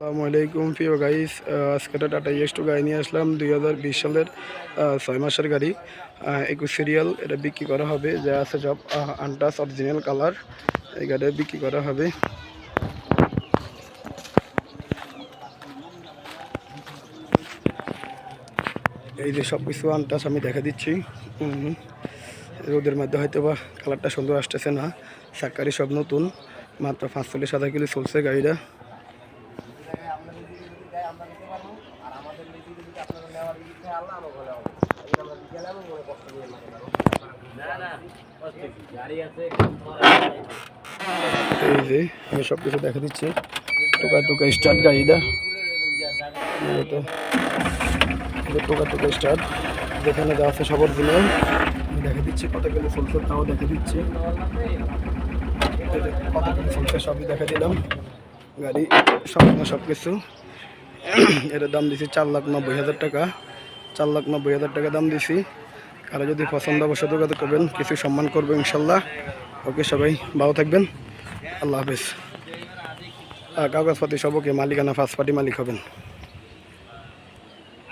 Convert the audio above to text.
আসসালামু আলাইকুম। প্রিয় গাইস আজকে একটা টাটা ইয়েস্টু গাড়ি নিয়ে আসলাম, দুই হাজার বিশ সালের ছয় মাসের গাড়ি। একুশ সিরিয়াল এটা বিক্রি করা হবে, যা আছে সব আনটাস অরিজিনাল কালার এই গাড়ি বিক্রি করা হবে। এই যে সব কিছু আনটাস আমি দেখা দিচ্ছি। রোদের মধ্যে হয়তো বা কালারটা সুন্দর আসতেছে না সাকারি সব নতুন, মাত্র পাঁচচল্লিশ হাজার কিলো চলছে গাড়িটা। এই যে আমি সব কিছু দেখা দিচ্ছি। টোকা টোকা স্টার্ট গাড়িটা টোকা টোকা স্টার্ট। যেখানে যা আছে সবার দিনে আমি দেখা দিচ্ছি কত কিলো চলছে তাও দেখা দিচ্ছি। এটা কত সবই দেখা দিলাম। গাড়ি সম্পূর্ণ সব কিছু এটার দাম দিছি চার লাখ নব্বই হাজার টাকা। চার লাখ নব্বই হাজার টাকা দাম দিছি। কারও যদি পছন্দ অবশ্য যোগাযোগ করবেন, কিছু সম্মান করব ইনশাল্লাহ। ওকে সবাই, ভালো থাকবেন। আল্লাহ হাফিজ। কাগজপাতি সবকে মালিকানা ফার্স্ট পার্টি মালিক হবেন।